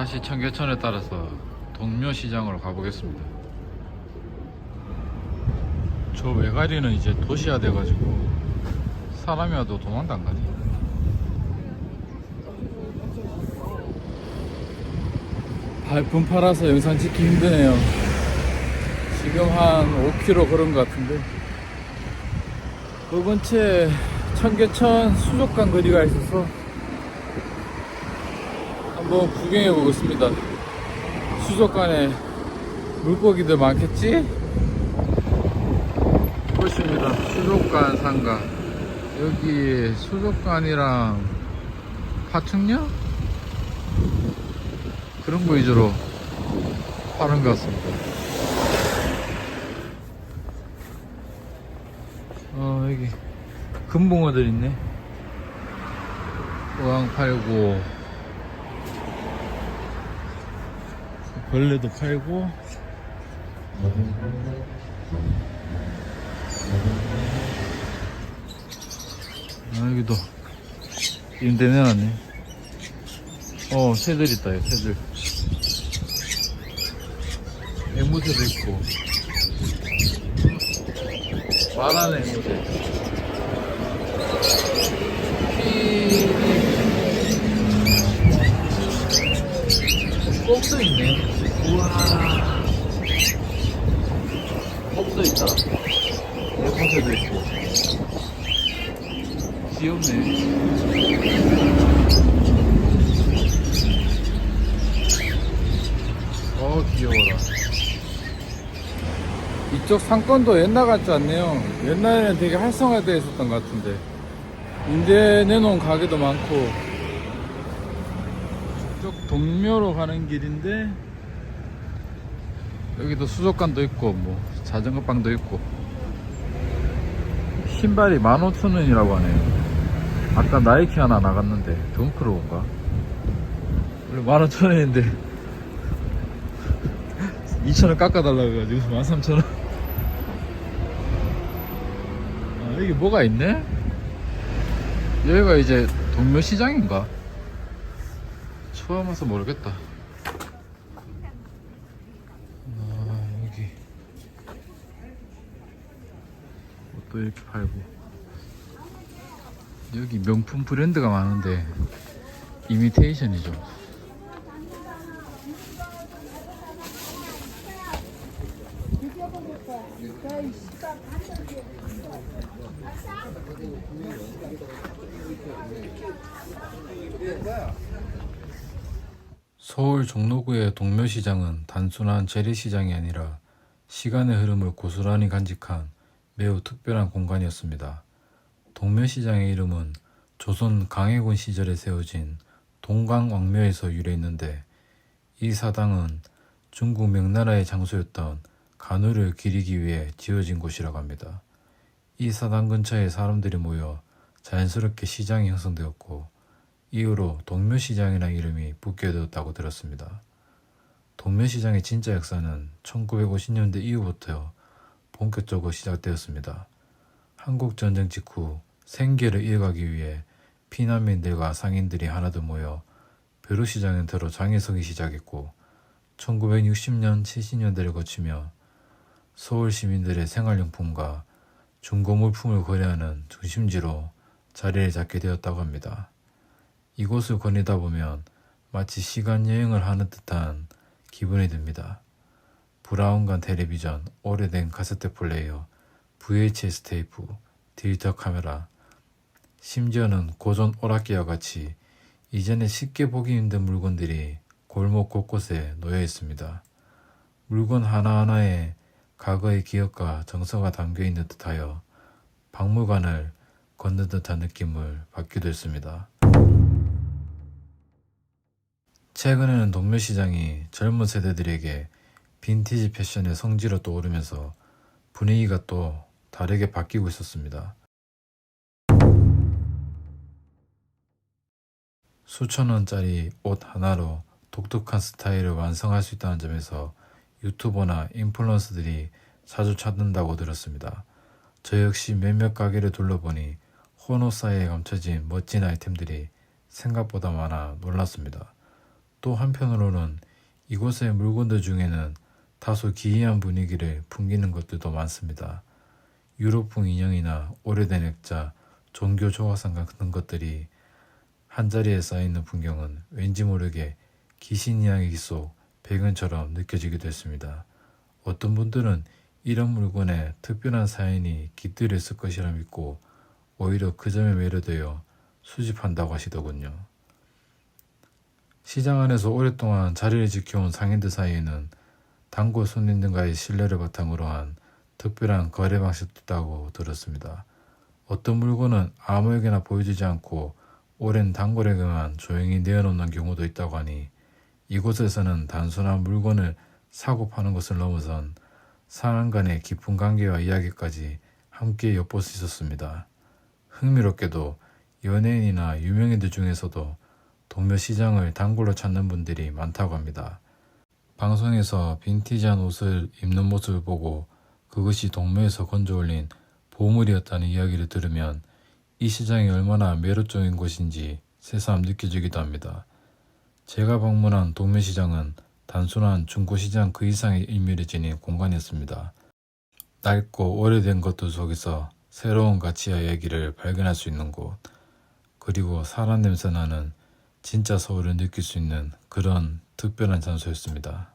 다시 청계천에 따라서 동묘시장으로 가보겠습니다. 저 외가리는 이제 도시화 돼가지고 사람이 와도 도망도 안 가네. 발품 팔아서 영상 찍기 힘드네요. 지금 한 5km 걸은 것 같은데. 그 근처에 청계천 수족관 거리가 있어서 한번 구경해 보겠습니다. 수족관에 물고기들 많겠지? 보십니다. 수족관 상가. 여기 수족관이랑 파충류? 그런 거 위주로 파는 것 같습니다. 어, 여기 금붕어들 있네. 어항 팔고, 벌레도 팔고, 아, 여기도 임대 내놨네. 어, 새들 있다, 여기 새들. 앵무새도 있고. 말하는 앵무새. 꼼도 있네. 우와. 꼼도 있다. 앵무새도 있고. 귀엽네. 어 귀여워라 이쪽 상권도 옛날 같지 않네요 옛날에는 되게 활성화되어 있었던 것 같은데 임대 내놓은 가게도 많고 이쪽 동묘로 가는 길인데 여기도 수족관도 있고 뭐 자전거방도 있고. 신발이 15,000원이라고 하네요. 아까 나이키 하나 나갔는데 덩크로운가? 원래 15,000원인데 2,000원 깎아달라고 해가지고 13,000원. 아 여기 뭐가 있네? 여기가 이제 동묘시장인가? 처음 와서 모르겠다 아 여기 옷도 이렇게 팔고. 여기 명품 브랜드가 많은데 이미테이션이죠. 서울 종로구의 동묘시장은 단순한 재래시장이 아니라 시간의 흐름을 고스란히 간직한 매우 특별한 공간이었습니다. 동묘시장의 이름은 조선 강해군 시절에 세워진 동강왕묘에서 유래했는데 이 사당은 중국 명나라의 장소였던 간우를 기리기 위해 지어진 곳이라고 합니다. 이 사당 근처에 사람들이 모여 자연스럽게 시장이 형성되었고 이후로 동묘시장이라는 이름이 붙게 되었다고 들었습니다. 동묘시장의 진짜 역사는 1950년대 이후부터 본격적으로 시작되었습니다. 한국전쟁 직후 생계를 이어가기 위해 피난민들과 상인들이 하나둘 모여 벼루시장은 들어 서기 시작했고 1960년, 70년대를 거치며 서울 시민들의 생활용품과 중고 물품을 거래하는 중심지로 자리를 잡게 되었다고 합니다. 이곳을 거니다 보면 마치 시간 여행을 하는 듯한 기분이 듭니다. 브라운관 텔레비전, 오래된 카세트 플레이어, VHS 테이프, 디지털 카메라, 심지어는 고전 오락기와 같이 이전에 쉽게 보기 힘든 물건들이 골목 곳곳에 놓여 있습니다. 물건 하나하나에 과거의 기억과 정서가 담겨 있는 듯하여 박물관을 걷는 듯한 느낌을 받기도 했습니다. 최근에는 동묘시장이 젊은 세대들에게 빈티지 패션의 성지로 떠오르면서 분위기가 또 다르게 바뀌고 있었습니다. 수천 원짜리 옷 하나로 독특한 스타일을 완성할 수 있다는 점에서 유튜버나 인플루언서들이 자주 찾는다고 들었습니다. 저 역시 몇몇 가게를 둘러보니 호노 사이에 감춰진 멋진 아이템들이 생각보다 많아 놀랐습니다. 또 한편으로는 이곳의 물건들 중에는 다소 기이한 분위기를 풍기는 것들도 많습니다. 유럽풍 인형이나 오래된 액자, 종교 조화상 같은 것들이 한자리에 쌓여있는 풍경은 왠지 모르게 귀신 이야기 속 배경처럼 느껴지기도 했습니다. 어떤 분들은 이런 물건에 특별한 사연이 깃들여 있을 것이라 믿고 오히려 그 점에 매료되어 수집한다고 하시더군요. 시장 안에서 오랫동안 자리를 지켜온 상인들 사이에는 단골 손님들과의 신뢰를 바탕으로 한 특별한 거래 방식도 있다고 들었습니다. 어떤 물건은 아무에게나 보여주지 않고 오랜 단골에게만 조용히 내어놓는 경우도 있다고 하니 이곳에서는 단순한 물건을 사고 파는 것을 넘어선 사람 간의 깊은 관계와 이야기까지 함께 엿볼 수 있었습니다. 흥미롭게도 연예인이나 유명인들 중에서도 동묘 시장을 단골로 찾는 분들이 많다고 합니다. 방송에서 빈티지한 옷을 입는 모습을 보고 그것이 동묘에서 건져 올린 보물이었다는 이야기를 들으면 이 시장이 얼마나 매력적인 곳인지 새삼 느껴지기도 합니다. 제가 방문한 동묘시장은 단순한 중고시장 그 이상의 의미를 지닌 공간이었습니다. 낡고 오래된 것들 속에서 새로운 가치와 얘기를 발견할 수 있는 곳, 그리고 사람 냄새 나는 진짜 서울을 느낄 수 있는 그런 특별한 장소였습니다.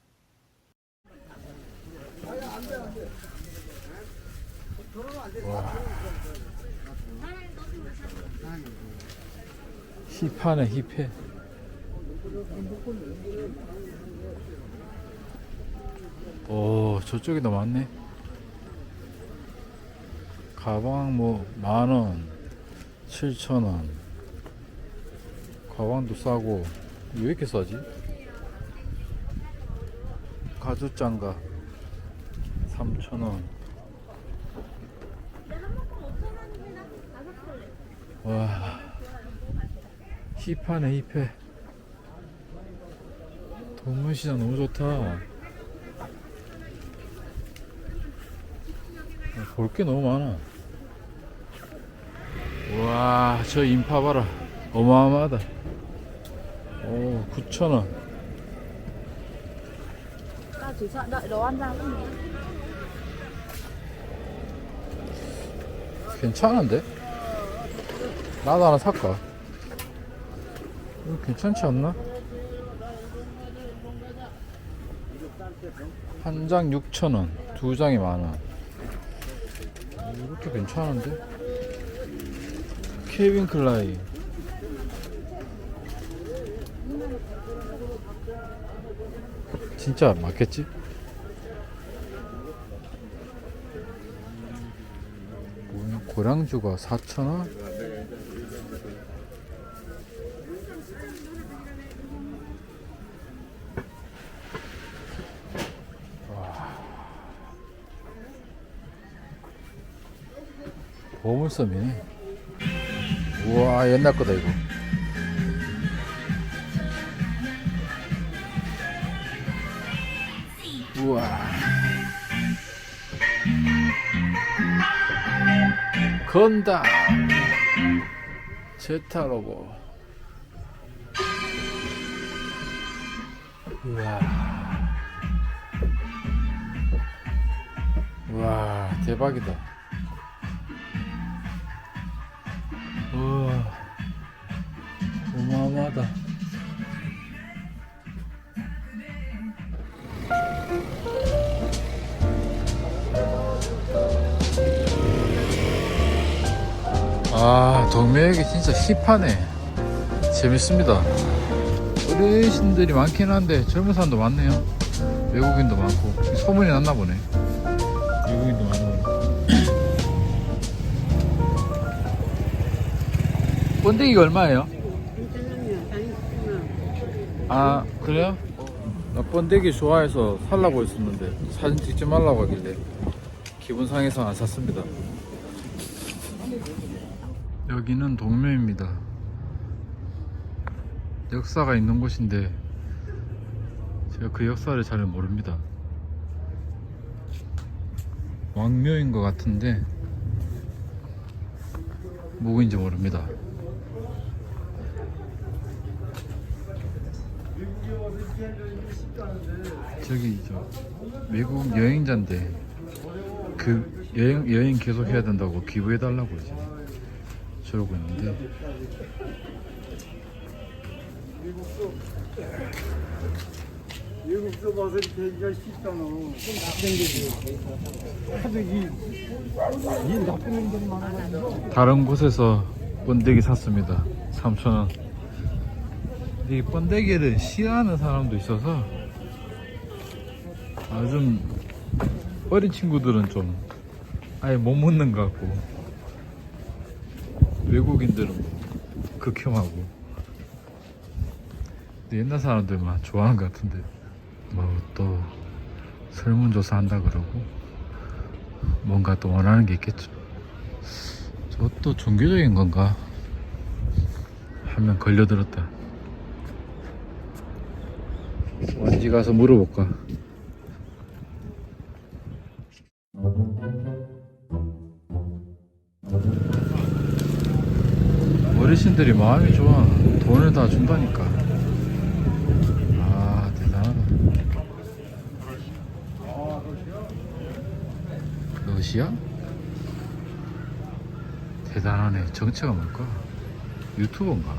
힙하네 힙해. 오 저쪽에도 많네. 가방 뭐 만원 칠천원. 가방도 싸고. 왜 이렇게 싸지? 가죽장갑 3천원 와. 힙하네 힙해. 동문시장 너무 좋다. 볼 게 너무 많아. 우와 저 인파 봐라. 어마어마하다. 오 9천원. Tao chỉ sợ đợi đồ ăn ra thôi 괜찮은데? 나도 하나 살까? 이거 괜찮지 않나? 한 장 6,000원, 두 장이 만원. 이것도 괜찮은데? 케빈 클라이. 진짜 맞겠지? 고량주가 4,000원? 보물섬이네. 우와, 옛날 거다, 이거. 우와. 건다. 제타로보. 우와. 우와, 대박이다. 우와 어마어마하다. 아 동묘역이 진짜 힙하네. 재밌습니다. 어르신들이 많긴 한데 젊은 사람도 많네요. 외국인도 많고. 소문이 났나 보네. 외국인도 많고 번데기가 얼마예요? 아 그래요? 나 번데기 좋아해서 살라고 했었는데 사진 찍지 말라고 하길래 기분 상해서 안 샀습니다 여기는 동묘입니다 역사가 있는 곳인데 제가 그 역사를 잘 모릅니다 왕묘인 것 같은데 뭐인지 모릅니다 저기 저 외국 여행자인데 그 여행 여행 계속 해야 된다고 기부해 달라고 이제 저러고 있는데. 다른 곳에서 번데기 샀습니다. 3,000원. 이 번데기를 싫어하는 사람도 있어서 아, 좀 어린 친구들은 좀 아예 못 먹는 것 같고 외국인들은 뭐 극혐하고 옛날 사람들만 좋아하는 것 같은데 뭐 또 설문조사 한다 그러고 뭔가 또 원하는 게 있겠죠. 저것도 종교적인 건가? 하면 걸려들었다. 어디 가서 물어볼까? 어르신들이 마음이 좋아. 돈을 다 준다니까. 아, 대단하다. 러시아? 대단하네. 정체가 뭘까? 유튜버인가?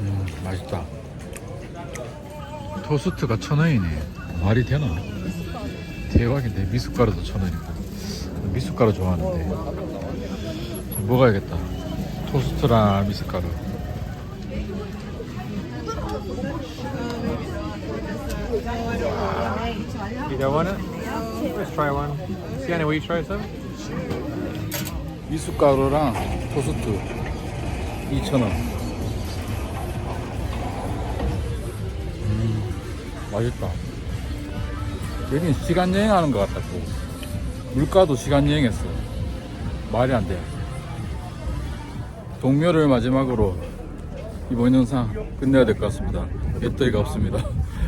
음, 맛있다. 토스트가 천 원이네. 말이 되나? 대박인데 미숫가루도 천 원이고. 미숫가루 좋아하는데. 좀 먹어야겠다. 토스트랑 미숫가루. You don't want it? Let's try one. Sienna, will you try some? 미숫가루랑 토스트 2,000원. 맛있다. 여긴 시간 여행하는 것 같다고. 물가도 시간 여행했어. 말이 안 돼. 동료를 마지막으로 이번 영상 끝내야 될 것 같습니다. 배터리가 없습니다.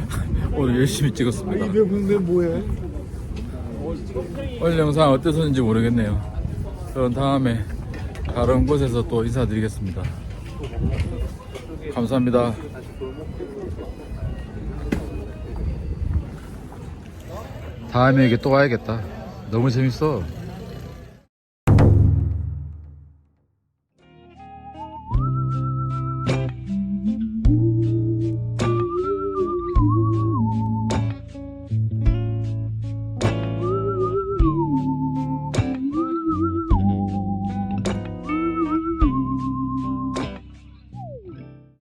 오늘 열심히 찍었습니다. 근데 뭐해? 오늘 영상 어땠는지 모르겠네요. 그럼 다음에 다른 곳에서 또 인사드리겠습니다. 감사합니다. 다음에 여기 또 와야겠다. 너무 재밌어.